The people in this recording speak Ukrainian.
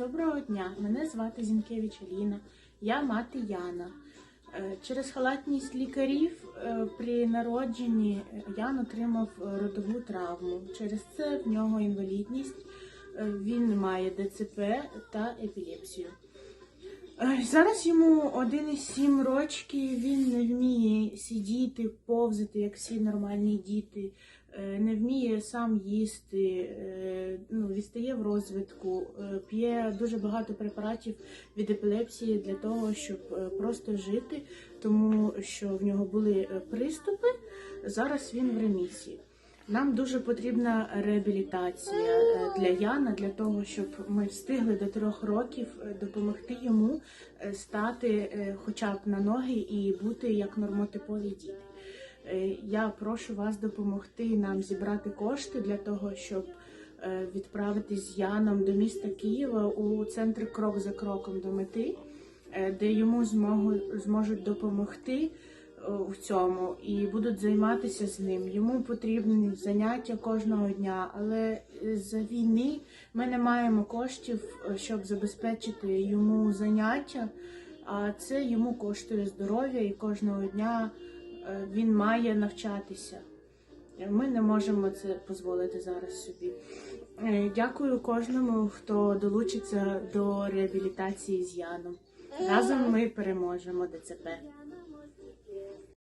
Доброго дня, мене звати Зінкевич Аліна, я мати Яна. Е, Через халатність лікарів е, при народженні Ян отримав е, родову травму. Через це в нього інвалідність, е, він має ДЦП та епілепсію. Е, Зараз йому 1,7 рочки, він не вміє сидіти, повзати, як всі нормальні діти, е, не вміє сам їсти, е, ну, відстає в розвитку, е, п'є дуже багато препаратів від епілепсії для того, щоб просто жити, тому що в нього були приступи. Зараз він в ремісії. Нам дуже потрібна реабілітація е, для Яна, для того, щоб ми встигли до трьох років е, допомогти йому е, стати хоча б на ноги і бути як нормотипові діти. Я прошу вас допомогти нам зібрати кошти для того, щоб відправитись з Яном до міста Києва у центр крок за кроком до мети, де йому зможуть допомогти в цьому і будуть займатися з ним. Йому потрібні заняття кожного дня, але е, за війни ми не маємо коштів, е, щоб забезпечити йому заняття. А це йому коштує здоров'я, і кожного дня е, він має навчатися. Е, Ми не можемо це дозволити зараз собі. Е, Дякую кожному, хто долучиться до реабілітації з Яном. Разом ми переможемо ДЦП.